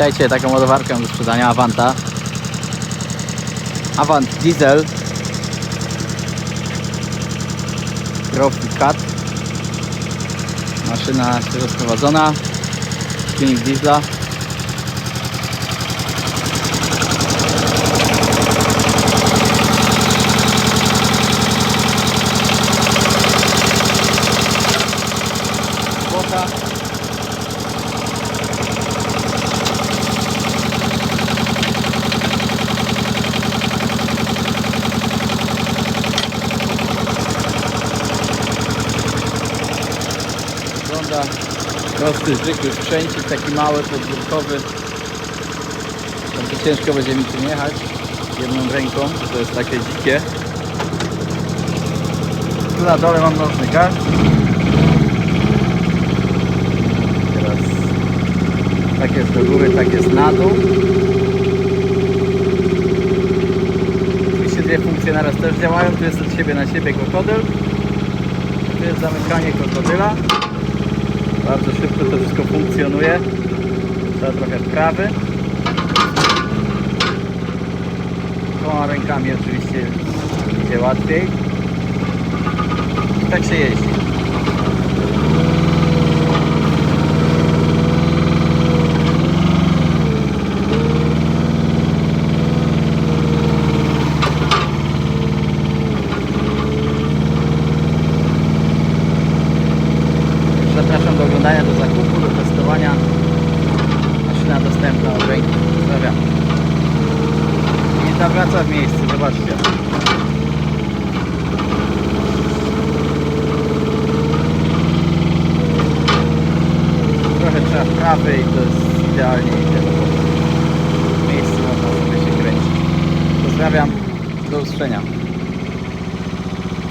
Witajcie, taką ładowarkę do sprzedania Avanta. Avant Diesel. Growing Cut. Maszyna świeżo sprowadzona. Silnik diesla. Wygląda prosty, zwykły sprzęcik, taki mały, podwórkowy. To ciężko będzie mi tym jechać jedną ręką, to jest takie dzikie. Tu na dole mam nożny gaz. Teraz tak jest do góry, tak jest na dół. Oczywiście dwie funkcje naraz też działają. Tu jest od siebie na siebie krokodyl. Tu jest zamykanie krokodyla. Bardzo szybko to wszystko funkcjonuje. Trzeba trochę wprawy. Dwoma rękami oczywiście idzie łatwiej. Tak się jeździ. Zapraszam do zakupu, do testowania. Maszyna dostępna od ręki. Pozdrawiam. I ta wraca w miejscu, zobaczcie. Trochę trzeba wprawy i to jest idealnie idzie. W miejscu można sobie się kręcić. Pozdrawiam, do usłyszenia.